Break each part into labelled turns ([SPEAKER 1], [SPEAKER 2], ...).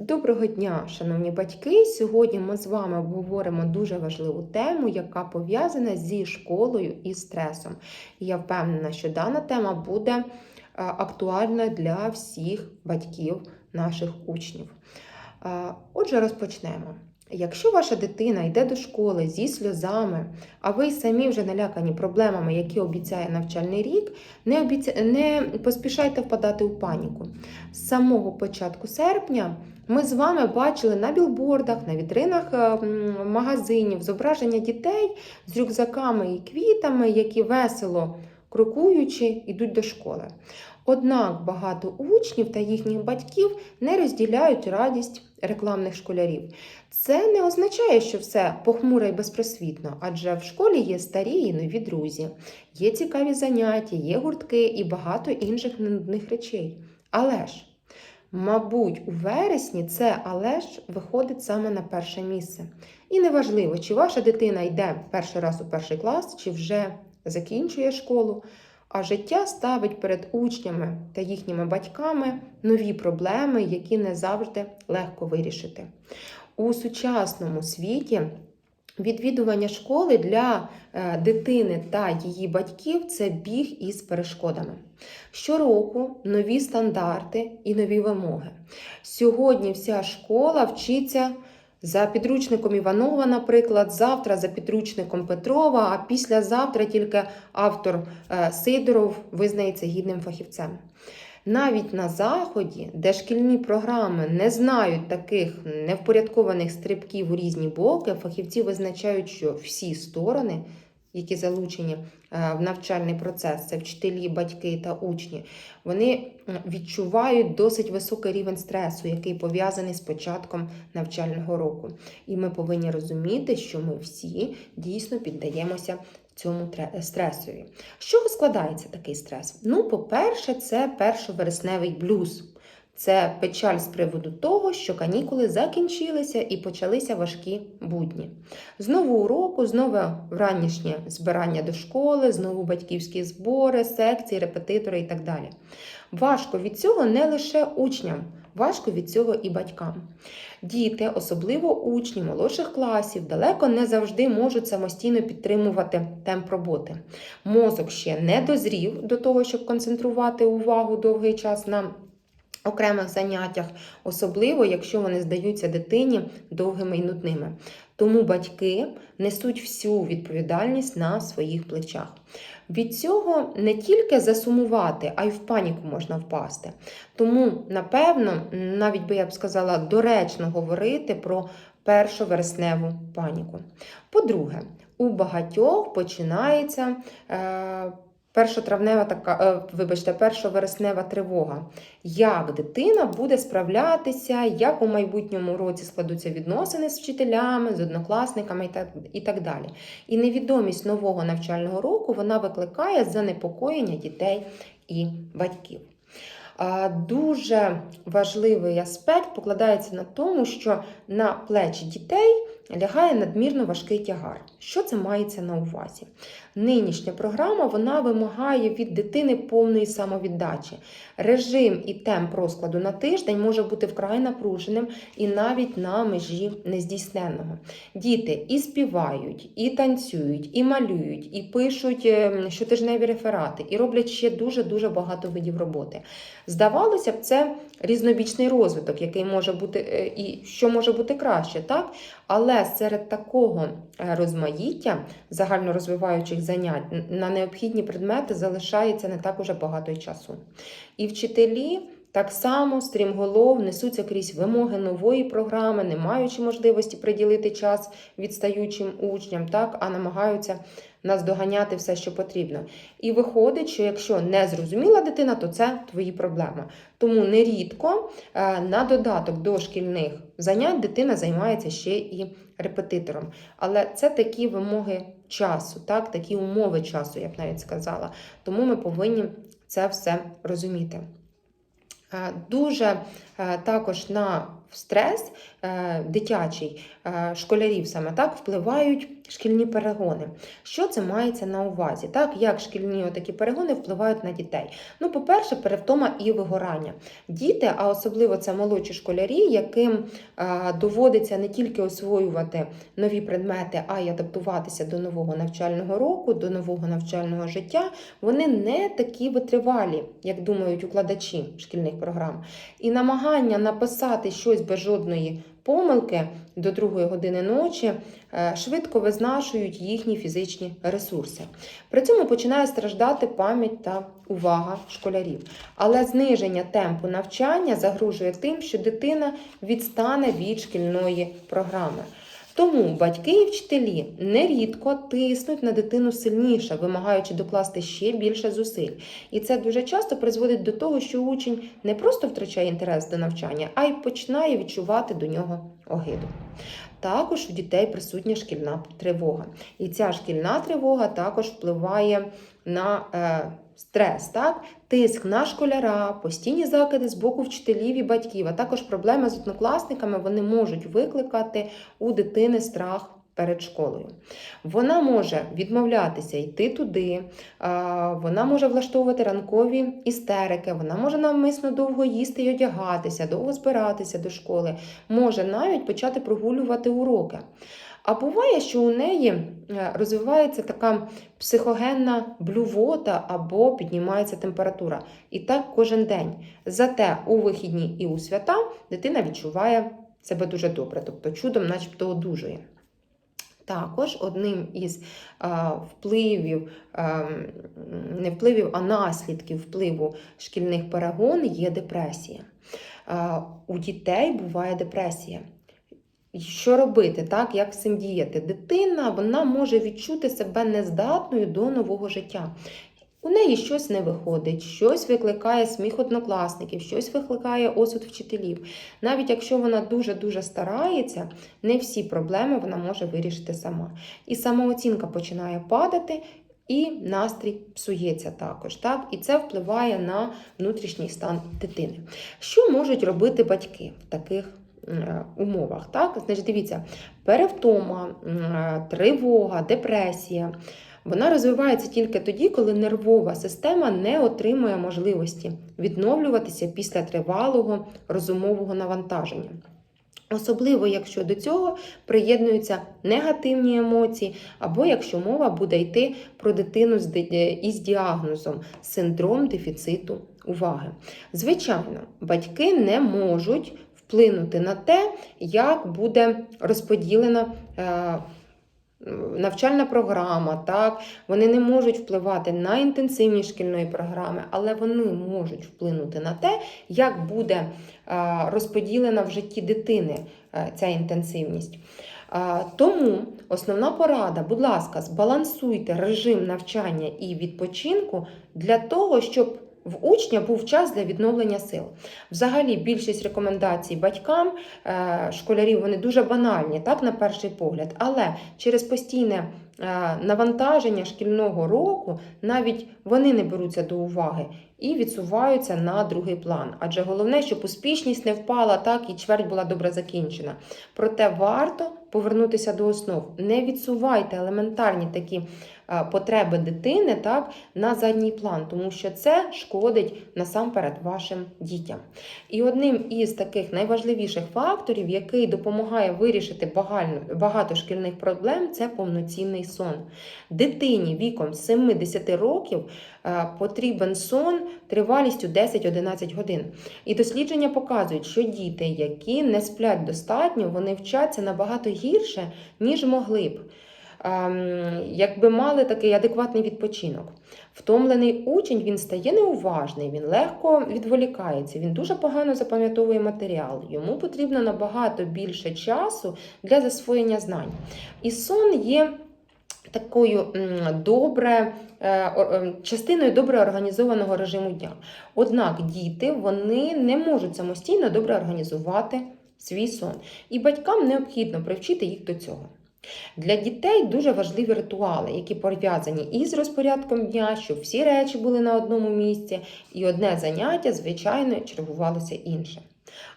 [SPEAKER 1] Доброго дня, шановні батьки! Сьогодні ми з вами обговоримо дуже важливу тему, яка пов'язана зі школою і стресом. І я впевнена, що дана тема буде е, актуальна для всіх батьків наших учнів. Е, Отже, розпочнемо. Якщо ваша дитина йде до школи зі сльозами, а ви самі вже налякані проблемами, які обіцяє навчальний рік, не, обіця... не поспішайте впадати у паніку. З самого початку серпня ми з вами бачили на білбордах, на вітринах е, магазинів зображення дітей з рюкзаками і квітами, які весело крокуючи йдуть до школи. Однак багато учнів та їхніх батьків не розділяють радість рекламних школярів. Це не означає, що все похмуро і безпросвітно, адже в школі є старі і нові друзі, є цікаві заняття, є гуртки і багато інших нудних речей. Але ж, мабуть, у вересні це але ж виходить саме на перше місце. І неважливо, чи ваша дитина йде перший раз у перший клас, чи вже закінчує школу. А життя ставить перед учнями та їхніми батьками нові проблеми, які не завжди легко вирішити. У сучасному світі відвідування школи для е, дитини та її батьків це біг із перешкодами. Щороку нові стандарти і нові вимоги. Сьогодні вся школа вчиться. За підручником Іванова, наприклад, завтра за підручником Петрова, а післязавтра тільки автор е, Сидоров визнається гідним фахівцем. Навіть на Заході, де шкільні програми не знають таких невпорядкованих стрибків у різні боки, фахівці визначають, що всі сторони, які залучені е, в навчальний процес, це вчителі, батьки та учні, вони відчувають досить високий рівень стресу, який пов'язаний з початком навчального року. І ми повинні розуміти, що ми всі дійсно піддаємося цьому тре- стресові. З чого складається такий стрес? Ну, по-перше, це першовересневий блюз. Це печаль з приводу того, що канікули закінчилися і почалися важкі будні. Знову уроку, знову ранішнє збирання до школи, знову батьківські збори, секції, репетитори і так далі. Важко від цього не лише учням, важко від цього і батькам. Діти, особливо учні молодших класів, далеко не завжди можуть самостійно підтримувати темп роботи. Мозок ще не дозрів до того, щоб концентрувати увагу довгий час на окремих заняттях, особливо якщо вони здаються дитині довгими і нудними. Тому батьки несуть всю відповідальність на своїх плечах. Від цього не тільки засумувати, а й в паніку можна впасти. Тому, напевно, навіть би я б сказала, доречно говорити про першовересневу паніку. По-друге, у багатьох починається. Е, Першотравнева така, е, вибачте, першовереснева тривога. Як дитина буде справлятися, як у майбутньому році складуться відносини з вчителями, з однокласниками і так, і так далі. І невідомість нового навчального року вона викликає занепокоєння дітей і батьків. Дуже важливий аспект покладається на тому, що на плечі дітей лягає надмірно важкий тягар. Що це мається на увазі? Нинішня програма вона вимагає від дитини повної самовіддачі. Режим і темп розкладу на тиждень може бути вкрай напруженим і навіть на межі нездійсненного. Діти і співають, і танцюють, і малюють, і пишуть е, щотижневі реферати, і роблять ще дуже-дуже багато видів роботи. Здавалося б, це різнобічний розвиток, який може бути е, і що може бути краще, так? Але серед такого е, розмаїття загальнорозвиваючих занять на необхідні предмети залишається не так уже багато часу. І вчителі так само стрімголов несуться крізь вимоги нової програми, не маючи можливості приділити час відстаючим учням, так, а намагаються наздоганяти все, що потрібно. І виходить, що якщо не зрозуміла дитина, то це твої проблеми. Тому нерідко е, на додаток до шкільних занять дитина займається ще і репетитором. Але це такі вимоги часу, так, такі умови часу, я б навіть сказала. Тому ми повинні це все розуміти. Е, Дуже е, також на стрес е, дитячий школярів саме так впливають Шкільні перегони. Що це мається на увазі? Так, як шкільні такі перегони впливають на дітей? Ну, по-перше, перевтома і вигорання. Діти, а особливо це молодші школярі, яким доводиться не тільки освоювати нові предмети, а й адаптуватися до нового навчального року, до нового навчального життя, вони не такі витривалі, як думають укладачі шкільних програм. І намагання написати щось без жодної помилки до другої години ночі е, швидко визнашують їхні фізичні ресурси. При цьому починає страждати пам'ять та увага школярів. Але зниження темпу навчання загрожує тим, що дитина відстане від шкільної програми. Тому батьки і вчителі нерідко тиснуть на дитину сильніше, вимагаючи докласти ще більше зусиль. І це дуже часто призводить до того, що учень не просто втрачає інтерес до навчання, а й починає відчувати до нього огиду. Також у дітей присутня шкільна тривога. І ця шкільна тривога також впливає на е, стрес, так? тиск на школяра, постійні закиди з боку вчителів і батьків, а також проблеми з однокласниками вони можуть викликати у дитини страх. Перед школою. Вона може відмовлятися йти туди, вона може влаштовувати ранкові істерики, вона може навмисно довго їсти і одягатися, довго збиратися до школи, може навіть почати прогулювати уроки. А буває, що у неї е, розвивається така психогенна блювота або піднімається температура. І так кожен день. Зате у вихідні і у свята дитина відчуває себе дуже добре, тобто чудом, начебто, одужує. Також одним із а, впливів, а, не впливів, а наслідків впливу шкільних перегон є депресія. А, у дітей буває депресія. Що робити, так? як з цим діяти? Дитина вона може відчути себе нездатною до нового життя. У неї щось не виходить, щось викликає сміх однокласників, щось викликає осуд вчителів. Навіть якщо вона дуже-дуже старається, не всі проблеми вона може вирішити сама. І самооцінка починає падати, і настрій псується також. Так? І це впливає на внутрішній стан дитини. Що можуть робити батьки в таких е, умовах? Так? Значить, дивіться, перевтома, е, тривога, депресія. Вона розвивається тільки тоді, коли нервова система не отримує можливості відновлюватися після тривалого розумового навантаження. Особливо, якщо до цього приєднуються негативні емоції, або якщо мова буде йти про дитину із діагнозом синдром дефіциту уваги. Звичайно, батьки не можуть вплинути на те, як буде розподілена. Е, навчальна програма, так, вони не можуть впливати на інтенсивність шкільної програми, але вони можуть вплинути на те, як буде розподілена в житті дитини е, ця інтенсивність. Тому основна порада, будь ласка, збалансуйте режим навчання і відпочинку для того, щоб в учня був час для відновлення сил. Взагалі, більшість рекомендацій батькам, е, школярів, вони дуже банальні, так, на перший погляд, але через постійне е, навантаження шкільного року навіть вони не беруться до уваги і відсуваються на другий план. Адже головне, щоб успішність не впала так і чверть була добре закінчена. Проте варто повернутися до основ. Не відсувайте елементарні такі е, потреби дитини так, на задній план, тому що це шкодить насамперед вашим дітям. І одним із таких найважливіших факторів, який допомагає вирішити багато шкільних проблем, це повноцінний сон. Дитині віком з 7-10 років е, потрібен сон тривалістю 10-11 годин. І дослідження показують, що діти, які не сплять достатньо, вони вчаться набагато гірше, ніж могли б. ем, Якби мали такий адекватний відпочинок. Втомлений учень він стає неуважний, він легко відволікається, він дуже погано запам'ятовує матеріал. Йому потрібно набагато більше часу для засвоєння знань. І сон є такою добре, е, е, частиною добре організованого режиму дня. Однак діти вони не можуть самостійно добре організувати свій сон. І батькам необхідно привчити їх до цього. Для дітей дуже важливі ритуали, які пов'язані із розпорядком дня, щоб всі речі були на одному місці, і одне заняття, звичайно, чергувалося інше.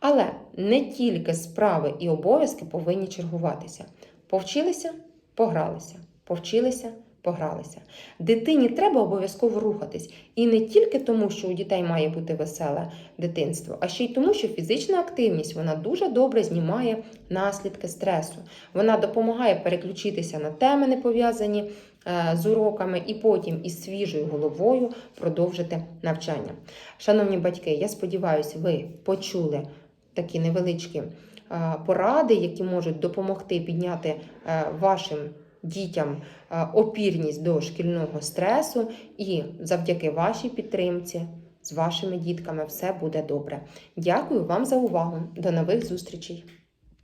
[SPEAKER 1] Але не тільки справи і обов'язки повинні чергуватися. Повчилися, погралися, повчилися, погралися. Дитині треба обов'язково рухатись. І не тільки тому, що у дітей має бути веселе дитинство, а ще й тому, що фізична активність вона дуже добре знімає наслідки стресу. Вона допомагає переключитися на теми, не пов'язані е, з уроками, і потім із свіжою головою продовжити навчання. Шановні батьки, я сподіваюся, ви почули такі невеличкі е, поради, які можуть допомогти підняти е, вашим дітям е, опірність до шкільного стресу, і завдяки вашій підтримці з вашими дітками все буде добре. Дякую вам за увагу. До нових зустрічей!